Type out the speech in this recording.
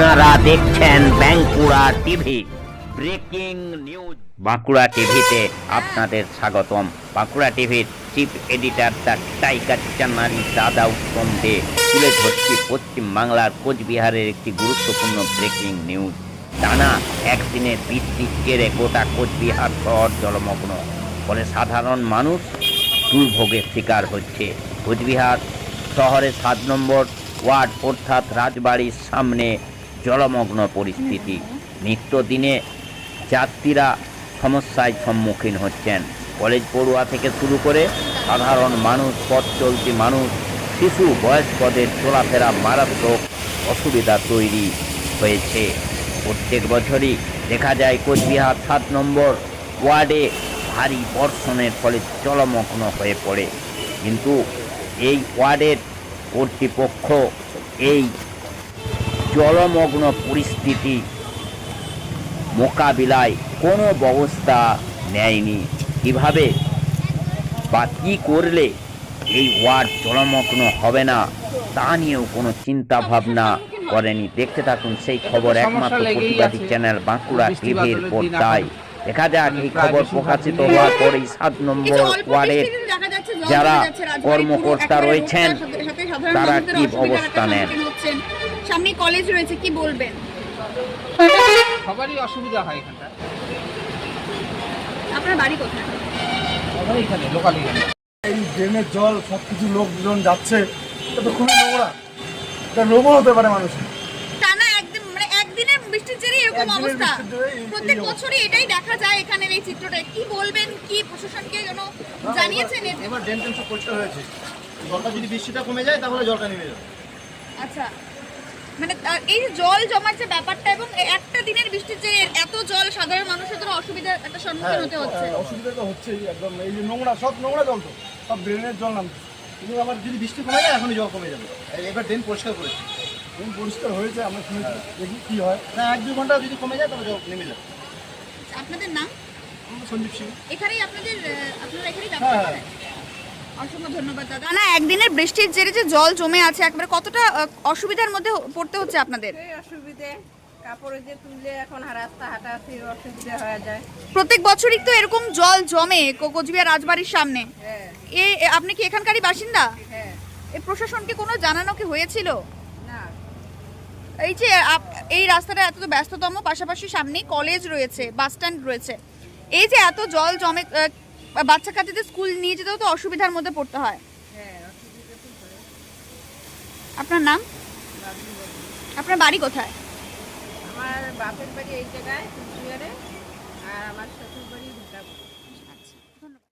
আপনারা দেখছেন Bankura TV. Breaking news. Bankura টিভিতে আপনাদের স্বাগতম। বাঁকুড়া টিভির chief editor the tiger channel দাদা উত্তম দে তুলে ধরছি পশ্চিম বাংলার কোচবিহারের একটি গুরুত্বপূর্ণ ব্রেকিং নিউজ। টানা একদিনের বৃষ্টির জেরে গোটা কোচবিহার শহর জলমগ্ন। ফলে সাধারণ মানুষ দুর্ভোগের শিকার হচ্ছে। কোচবিহার শহরের সাত নম্বর ওয়ার্ড অর্থাৎ রাজবাড়ির সামনে জলমগ্ন পরিস্থিতি। নিত্যদিনে যাত্রীরা সমস্যায় সম্মুখীন হচ্ছেন। কলেজ পড়ুয়া থেকে শুরু করে সাধারণ মানুষ, পথ চলতি মানুষ, শিশু, বয়স্কদের চলাফেরা মারাত্মক অসুবিধা তৈরি হয়েছে। প্রত্যেক বছরই দেখা যায় কোচবিহার সাত নম্বর ওয়ার্ডে ভারী বর্ষণের ফলে জলমগ্ন হয়ে পড়ে। কিন্তু এই ওয়ার্ডের কর্তৃপক্ষ এই জলমগ্ন পরিস্থিতি মোকাবিলায় কোনো ব্যবস্থা নেয়নি। কীভাবে বা কী করলে এই ওয়ার্ড জলমগ্ন হবে না তা নিয়েও কোনো চিন্তা ভাবনা করেনি। দেখতে থাকুন সেই খবর একমাত্র প্রতিবাদী চ্যানেল বাঁকুড়া টিভির পর্দায় দেখা যাক এই খবর প্রকাশিত হওয়ার পরেই সাত নম্বর ওয়ার্ডের যারা কর্মকর্তা রয়েছেন তারা কি অবস্থা নেন? সামনে কলেজ রয়েছে কি বলবেন? সবারই অসুবিধা হয় এখানটা। আপনার বাড়ি কোথায়? সবাই এখানে লোকাল এখানে। এই ড্রেনের জল সব কিছু লোকজন যাচ্ছে এটা তো খুবই নোংরা। এটা রোগও হতে পারে মানুষের টানা একদিন মানে একদিনের বৃষ্টির জেরে এরকম অবস্থা। প্রত্যেক বছরই এটাই দেখা যায় এখানের এই চিত্রটা কি বলবেন কি প্রশাসনকে যেন জানিয়েছেন এবার ড্রেন টেন সব পরিষ্কার হয়েছে। জলটা যদি বৃষ্টিটা কমে যায় তাহলে জলটা নেমে যাবে। আচ্ছা। মানে এই জল জমার যে ব্যাপারটা এবং একটা দিনের বৃষ্টির যে এত জল সাধারণ মানুষের তো অসুবিধার একটা সম্মুখীন হতে হচ্ছে। হ্যাঁ, অসুবিধা তো হচ্ছেই একদম। এই যে নোংরা সব নোংরা জল তো। সব ড্রেনের জল নামছে। কিন্তু আবার যদি বৃষ্টি কমে যায় এখনই জল কমে যাবে। এবার ড্রেন পরিষ্কার করেছে। ড্রেন পরিষ্কার হয়েছে আমরা শুনেছি। দেখি কী হয়। না এক দু ঘণ্টা যদি কমে যায় তাহলে জল নেমে যাবে। আপনাদের নাম? সঞ্জীব সিং। এখানেই আপনাদের আপনারা এখানেই হ্যাঁ, হ্যাঁ। অসংখ্য ধন্যবাদ দাদা। না একদিনের বৃষ্টির জেরে যে জল জমে আছে একবারে কতটা অসুবিধার মধ্যে পড়তে হচ্ছে আপনাদের? অসুবিধে কাপড়ে যে তুললে এখন রাস্তা হাঁটাহাঁটি অসুবিধা হয়ে যায়। প্রত্যেক বছরই তো এরকম জল জমে কো- কোচবিহার রাজবাড়ির সামনে। হ্যাঁ। এ আপনি কি এখানকারই বাসিন্দা? হ্যাঁ। এই প্রশাসনকে কোনো জানানো কি হয়েছিল? না। এই যে এই রাস্তাটা এত তো ব্যস্ততম পাশাপাশি সামনেই কলেজ রয়েছে বাস স্ট্যান্ড রয়েছে। এই যে এত জল জমে বাচ্চা কাচ্চাদের স্কুল নিয়ে যেতেও তো অসুবিধার মধ্যে পড়তে হ্যাঁ, হয়। আপনার নাম? আপনার বাড়ি কোথায়? আমার বাপের বাড়ি এই জায়গায় আর আমার শ্বশুর বাড়ি ঢাকা।